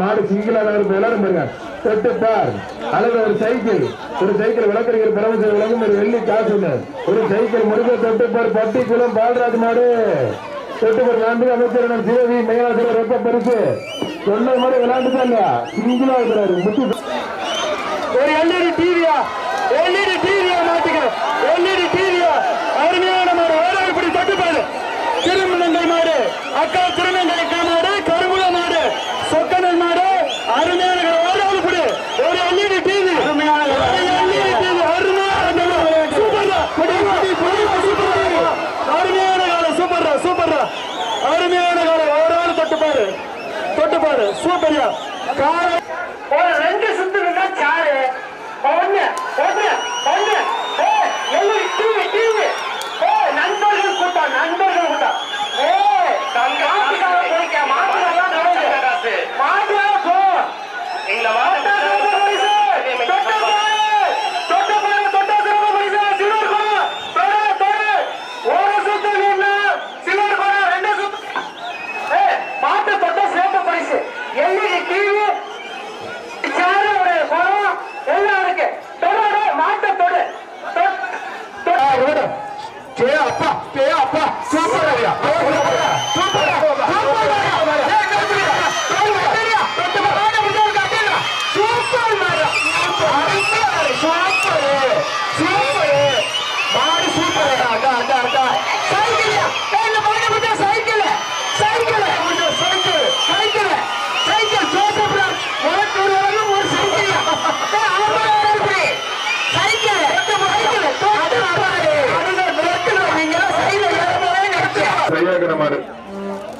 மாடு சிங்கிளா இருக்கு விளையாடும் பாருங்க. தொட்டு பார். அல்லது ஒரு சைக்கிள். ஒரு சைக்கிள் விளக்கறிஞர் பிரபஞ்ச விளக்கம் ஒரு வெள்ளி காசு ஒரு சைக்கிள் முருக தொட்டு பார். பட்டி குளம் பால்ராஜ் மாடு. தொட்டு பார். நான்கு அமைச்சர் சிவவி மேலாசிரியர் ரொக்க பரிசு. சொன்ன மாதிரி விளையாண்டுதான் இல்லையா? சிங்கிளா இருக்கிறாரு. முத்து ஒரு எல்இடி டிவியா எல்இடி டிவியா மாட்டுங்க எல்இடி டிவி அருமையான மாடு வேற இப்படி தட்டுப்பாடு திருமணங்கள் மாடு. அக்கா திருமணங்கள் மாடு கருங்குல மாடு. சொக்கனல் மாடு. அருமையான ஓராவது புடி ஒரு எல்இடி டிவி அருமையான எல்இடி டிவி அருமையான சூப்பர்ரா அருமையான காலம் சூப்பர்ரா சூப்பர்ரா அருமையான காலம் ஓராவது தட்டுப்பாடு தொட்டுப்பாடு சூப்பர்யா காலம் ஒரு ரெண்டு சுத்து நின்னா சாரு ஒண்ணு ஒண்ணு ஒண்ணு ஏ எல்லாம் டிவி டிவி ஏ நண்பர்கள் கூட்டம் நண்பர்கள் கூட்டம் ஏ மாட்டுக்கார குடிக்க மாட்டுக்காரலாம் நடந்து மாட்டுக்கார போ இந்த மாட்டு தொட்ட சிறப்பு பரிசு எல்இடி டிவி சேரு ஒரு குடம் எல்லாம் இருக்கு தொடு மாட்டை தொடு கே அப்பா கே அப்பா சூப்பர் ஐயா சூப்பர்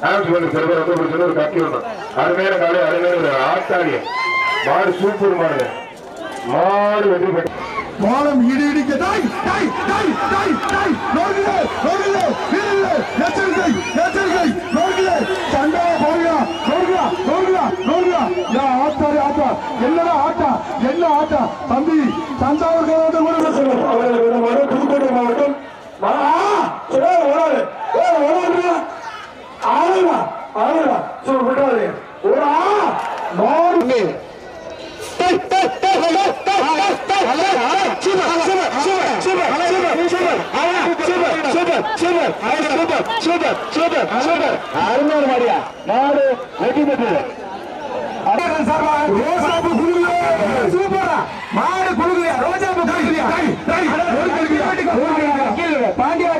ஆப்ஸ் வந்து சிறுவர் வந்து ஒரு கட்டி ஒண்ணு அருமையான காலை அருமையான ஆட்டாடிய மாடு சூப்பர் மாடு. மாடு வெற்றி பெற்ற பாலம் இடி இடிக்க டாய் டாய் டாய் டாய் டாய். நோர்களே நோர்களே வீரர்களே எச்சரிக்கை எச்சரிக்கை நோர்களே சண்டா போறியா நோர்களா நோர்களா நோர்களா யா ஆத்தாரி ஆத்தா. என்னடா ஆட்டா என்ன ஆட்டா தம்பி தஞ்சாவூர் கூட விதமாக புதுக்கோட்டை மாவட்டம் வராது. ஏ, வராதுடா. ஆளுடா, ஆளுடா. சரி, விடாதே. ஒரு ஆ, மாடு. அருமையான மாடியா மாடு வெற்றி பெற்றது ரோசாப்பு குடுக்கலையா? சூப்பரா மாடு குடுக்கலையா ரோஜாப்பு குடுக்கலையா பாண்டியா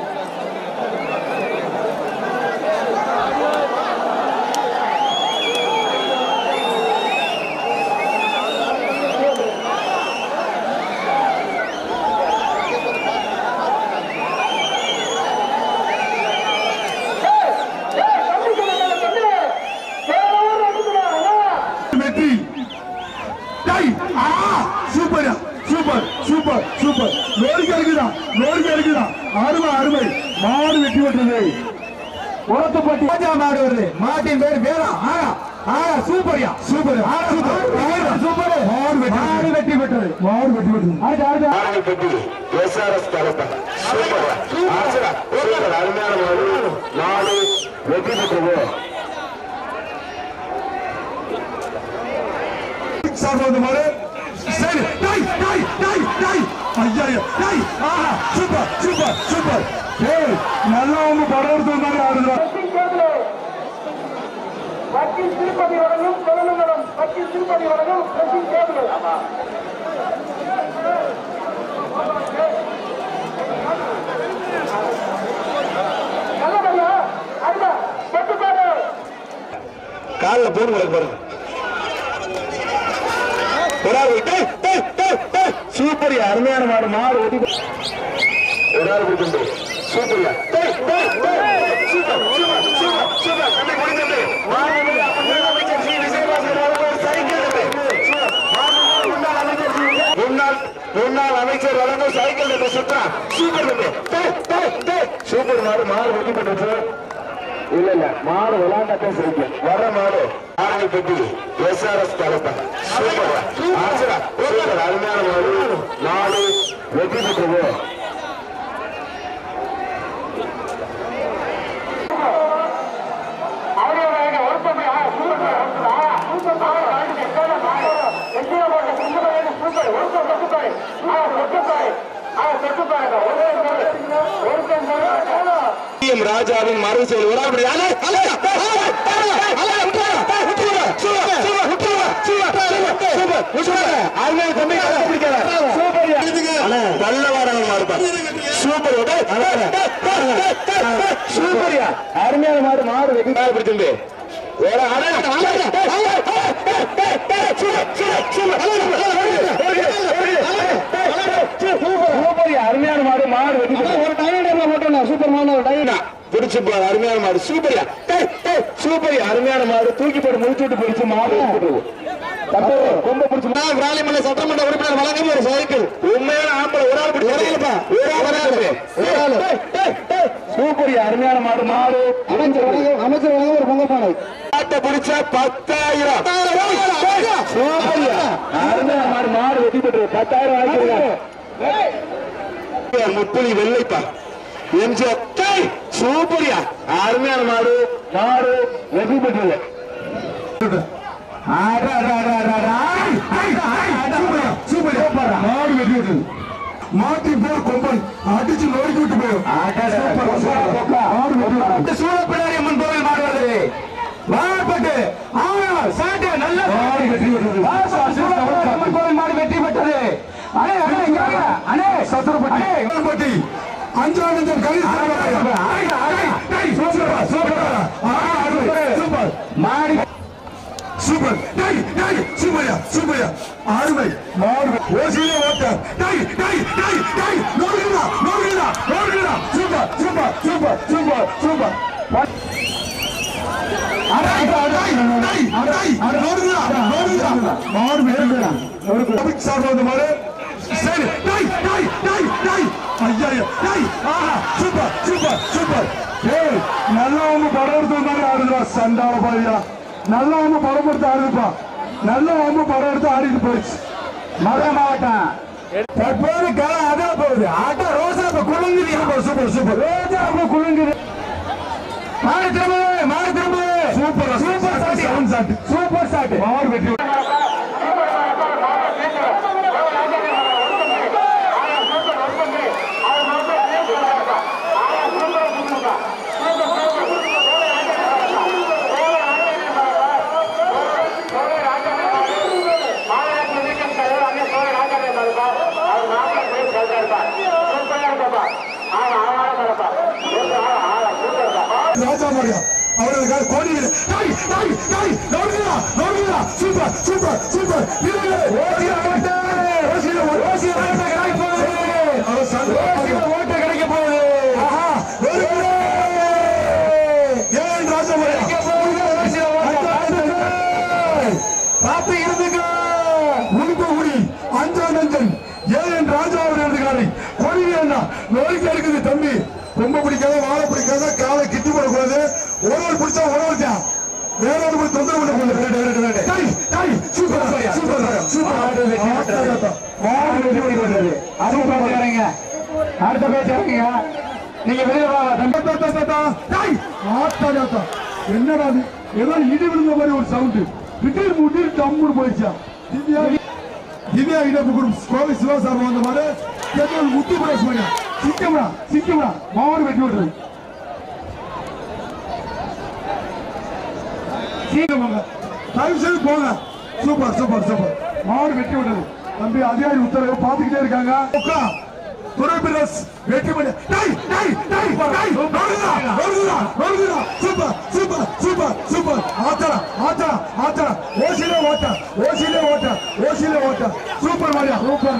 வெற்றி டேய் ஆ சூப்பர் சூப்பர் சூப்பர். லோரிக்கு இருக்குதா லோரிக்கு இருக்குதா அருமை அருமை. மாடு வெற்றி பெற்றது உரத்துப்பட்டி ராஜா மாடு வருது. மாட்டின் பேர் வேறா ஆகா ஆகா சூப்பர்யா சூப்பர் சூப்பர் சூப்பர். மாடு வெற்றி பெற்றது மாடு மாடு பெற்று எஸ்ஆர்எஸ் கலப்பன் சூப்பர் சூப்பர். அருமையான மாடு. மாடு வெற்றி பெற்றது சாப்பிடுவது மாடு. சரி டேய் டேய் டேய் டேய் ஐயா டேய் ஆஹா சூப்பர் சூப்பர் சூப்பர் டேய் நல்லா வந்து படம் எடுத்து மாதிரி ஆடுறா வக்கீல் திருப்பதி வழங்கும் தொழில்நுட்பம் வக்கீல் திருப்பதி வழங்கும் ட்ரெஸ்ஸிங் டேபிள் நல்லபடியா அடுத்த கட்டுப்பாடு காலில் போன் வழக்கு பாருங்க ஒரு ஆள். சூப்பர்யா அருமையான மாடு மாடு வெட்டி ஒரு ஆள் கொடுத்து சூப்பர்யா முன்னாள் அமைச்சர் வழங்கும் சைக்கிள் தம்பி சுற்றா சூப்பர். சூப்பர் மாடு மாடு வெட்டி பெற்றது இல்ல இல்ல. மாடு விளையாண்ட பேசுறீங்க வர மாடு ஆரணி பெட்டி எஸ்ஆர்எஸ் கலப்பன் சூப்பர். சூப்பர். அருமையான மாடு. மாடு வெற்றி பெற்றது. ஒரு ஒரு எம் ராஜாவின் மறு செயல் ஒரு ஆள் சூப்பர்யா. அருமையான மாடு மாடு வெட்டி மாடு பிடி தம்பி. வேற, அலே, அலே, அலே, டேய், டேய், டேய், டேய், டேய், டேய், சூப்பர், சூப்பர், சூப்பர், அலே, அலே, அலே, அலே, அலே, அலே, டேய், டேய், சூப்பர், சூப்பர்யா. அருமையான மாடு மாடு ஒரு டைனேட்டர்ல போட்டோம் சூப்பர் மாடு ஒரு பிடிச்சு அருமையான மாடு. சூப்பர்யா சூப்பர்யா அருமையான மாடு. தூக்கி போட்டு முடிச்சு விட்டு பிடிச்சு மாடு. கொம்ப பிடிச்சு விராலிமலை சட்டமன்ற உறுப்பினர் வழங்கும் ஒரு சைக்கிள். உண்மையான ஆம்பளை. ஒரு ஆள் ஒரு ஆள் ஒரு ஆள் சூப்பர்யா அருமையான மாடு மாடு. அமைச்சர் வழங்கும் அமைச்சர் வழங்கும் ஒரு பொங்க பானை பிடிச்ச பத்தாயிரம். சூப்பர்யா அருமையான மாடு மாடு வெட்டி பெற்று பத்தாயிரம் வாங்கிக்கிறேன் முப்புலி வெள்ளைப்பா. எம்ஜிஆர் சூப்பர்யா. அருமையான மாடு மாடு வெற்றி பெற்றது மாட்டி போர் கொம்பன். அடிச்சு நொறுக்கி விட்டு போயிடும். சூழப்பிடாரி அம்மன் கோவில் மாடு வருது வாழப்பட்டு ஆனால் சாட்டை நல்ல அம்மன் கோவில் மாடு வெற்றி பெற்றது இங்க வாங்க. அண்ணே சத்திரப்பட்டி சூப்பர் மாடி சூப்பர். டேய் டேய் சூப்பர்யா சூப்பர்யா. அருமை மாடு ஓசியிலே ஓட்ட டேய் டேய் டேய் டேய். நோடுடா நோடுடா நோடுடா super super super super super. அடே டேய் டேய் சூப்பர் சூப்பர். டேய் நல்லவங்க படம் எடுத்து மாதிரி ஆடுறா சண்டால பாரியா நல்லவங்க படம் எடுத்து ஆடுதுப்பா. நல்லவங்க படம் எடுத்து ஆடிட்டு போயிடுச்சு. மதுரை மாவட்டம். தற்போது கலை அதான் போகுது. ஆட்டோ ரோசா இப்ப குழுங்குது சூப்பர் சூப்பர். ரோஜா இப்ப குழுங்குது மாடு திரும்ப மாடு திரும்ப. சூப்பர் சூப்பர் சாட் சூப்பர் சாட் மாடு வெற்றி ராஜா மரியா அவர்களுக்காக கோடிகள் டேய் டேய் டேய் நோடுடா நோடுடா சூப்பர் சூப்பர் சூப்பர். வீரர்களே ஓசிய ஓசிய ஓசிய ஓட்ட கிடைக்க போகுது அவர் சந்தோஷம் ஓட்ட கிடைக்க போகுது ஆஹா வீரர்களே ஏன் ராஜா மரியா பார்த்து இருந்துங்க உடுப்பகுடி அஞ்சானந்தன் ஏன் ராஜா அவர் எழுதுகிறாரை கொடி என்ன நோய்க்கு இருக்குது தம்பி ரொம்ப பிடிக்காத வாழை பிடிக்காத காலை கிட்டி போடக்கூடாது ஒரு தான் வேற ஒரு போய் தொந்தரவு டேய், டேய், சூப்பர் சூப்பர் சூப்பர் மாடு வெற்றி பெற்றது அடுத்த பேசுறீங்க அடுத்த பேசுறீங்க நீங்க வெளியே வாங்க தம்பி. தா, தா, தா. டேய். என்னடா இது? ஏதோ இடி விழுந்த மாதிரி ஒரு சவுண்ட் திடீர் முட்டில் டம்முன்னு போயிடுச்சா? திவ்யா திவ்யா இழப்பு குரூப் கோவை வந்த மாதிரி முத்து பிரஸ் பண்ண சிக்கம்டா சிக்கம்டா மாவடு வெட்டி விட்டுரு. சீக்கிரம் தயவு செய்து போங்க. Super super super. மாவடு வெட்டி விட்டது. தம்பி அதிகாரி உத்தரவு பார்த்துக்கிட்டே இருக்காங்க. உட்கா. துறை பிரஸ் வெற்றி பண்ணி சூப்பர் சூப்பர். சூப்பர் சூப்பர் ஆத்தரா ஆத்தரா ஆத்தரா. ஓசிலே ஓட்ட ஓசிலே ஓட்ட ஓசிலே ஓட்ட. சூப்பர் மாரியா சூப்பர்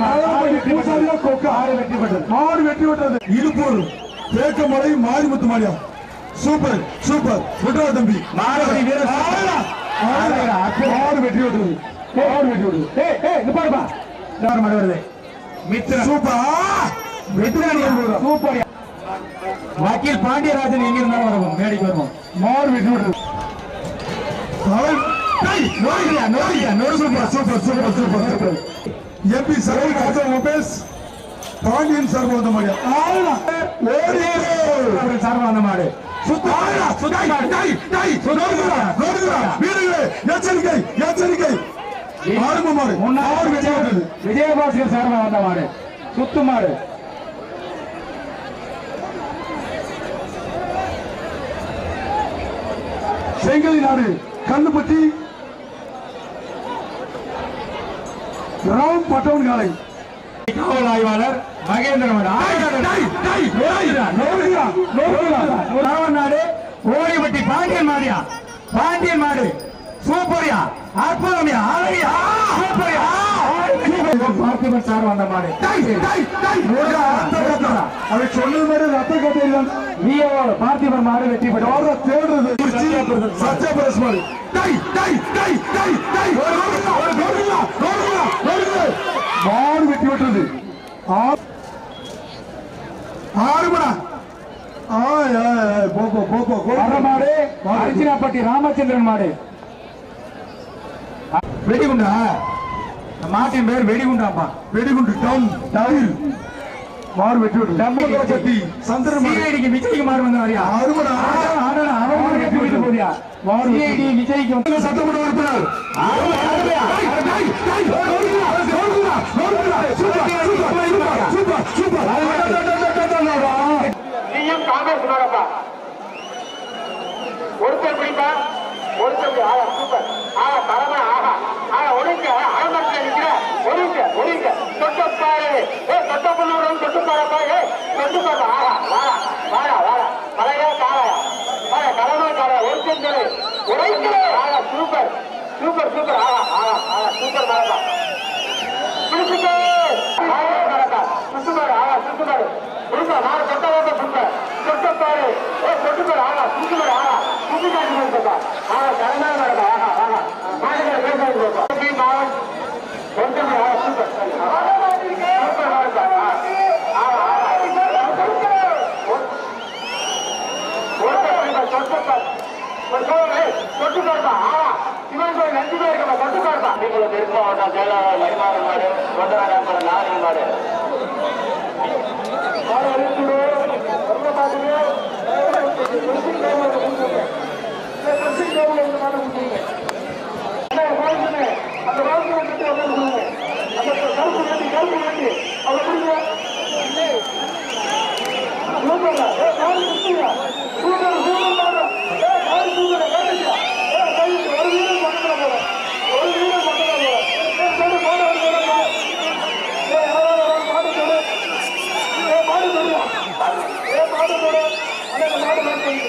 பூசாரியா கொக்கா. ஆறு வெற்றி பெற்றது மாடு வெற்றி பெற்றது இடுப்பூர் தேக்கமலை மாரிமுத்து மாரியா சூப்பர் சூப்பர். விட்ரா தம்பி. மாரவடி வீரர். மாடு வெற்றி பெற்றது மாடு வெற்றி பெற்றது ஏய் ஏய் நிப்பாடுப்பா யார் மாடு வருது மித்ரன் சூப்பர்! வெற்றி சூப்பர். வக்கீல் பாண்டியராஜன் எங்க இருந்தாலும் வருவோம் மேடைக்கு வருவோம். மாடு வெற்றி டேய், நோய்யா, நோய்யா, நோய் super, super, super, super, super. MP Saravana Raja mobiles Pandian sir வந்த மாதிரியா ஆளா, ஓடி சார்பா அந்த மாடு. எச்சரிக்கை எச்சரிக்கை. ஆரம்ப மாடு. முன்னாள் விஜயபாஸ்கர் சார்பாக வந்த மாடு. சுத்து மாடு. செங்கலி நாடு. கண்ணுப்பட்டி. ராம் பட்டவன் காலை. காவல் ஆய்வாளர் மகேந்திரன் நாடு ஓடிப்பட்டி பாண்டியன் மாடியா? பாண்டியன் மாடு. சூப்பரியா அற்புதமியா அழகியா? சூப்பரியா. பார்த்திபன் சார் வந்த மாடு. அதை சொன்னது மாதிரி ரத்த கட்டையில் விஓ பார்த்திபன் மாடு வெற்றி பெற்று யார தேடுறது. சத்யா பிரஸ் மாதிரி டை டை டை டை டை மாடு. வெட்டி மாடு ராமச்சந்திரன் மாடு. வெடிகுண்டா? மாட்டின் பேர் வெடிகுண்டாப்பா. வெடிகுண்டு டம் டவில் மாடு வெட்டி விட்டுறது டம்பல கட்டி சந்திரன் விஜய்க்கு மாடு வந்து வரியா ஆறு மணா அவன் மாடு வெட்டி விட்டு போறியா மாடு சிஐடி விஜய்க்கு சட்டமன்ற உறுப்பினர் ஒருத்தர் பிடிப்பா ஒருத்தர். ஆஹா சூப்பர் ஆஹா தரமா ஆஹா ஆஹா ஒழுங்க ஆரம்பத்தில் ஒழுங்க ஒழுங்க தொட்டப்பாரு ஏ தொட்டப்பண்ணூர் தொட்டுப்பாரப்பா ஏ தொட்டுப்பாரு ஆஹா காலையா ஒருத்தர் சொல்லு சூப்பர். Super super. ஆஹா ஆஹா ஆஹா சூப்பர் மரபா பிடிச்சிக்கோ ஆஹா மேடப்பா சுத்துமாரு ஆஹா சுத்துமாரு கொடுங்க நாலு தொட்ட ஓட்ட சுத்த தொட்டப்பாரு ஏ தொட்டுப்பாரு ஆஹா சுத்துமாரு ஆஹா சுத்தி காட்டி கொடுப்பா மாடுகளை பெரம்பலூர் தெற்கு மாவட்டம் செயலாளர் மணிமாறன் மாடு தொண்டரகாசன் நாரின் மாடு அந்த கருப்பு கட்டி கருப்பு கட்டி ಮಾಡ್ಕೊಂಡು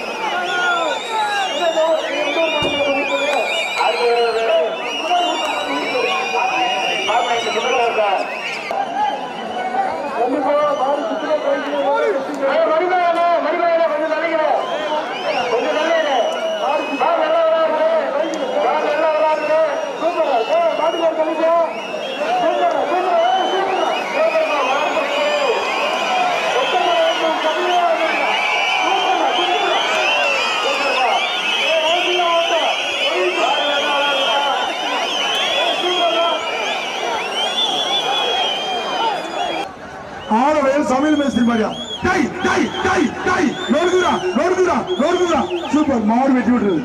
சமையல் டை டை டை டை நோடுகிறா நோடுகிறா நோடுகிறா சூப்பர் மாடு வெட்டி விட்டுறது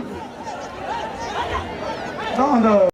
அந்த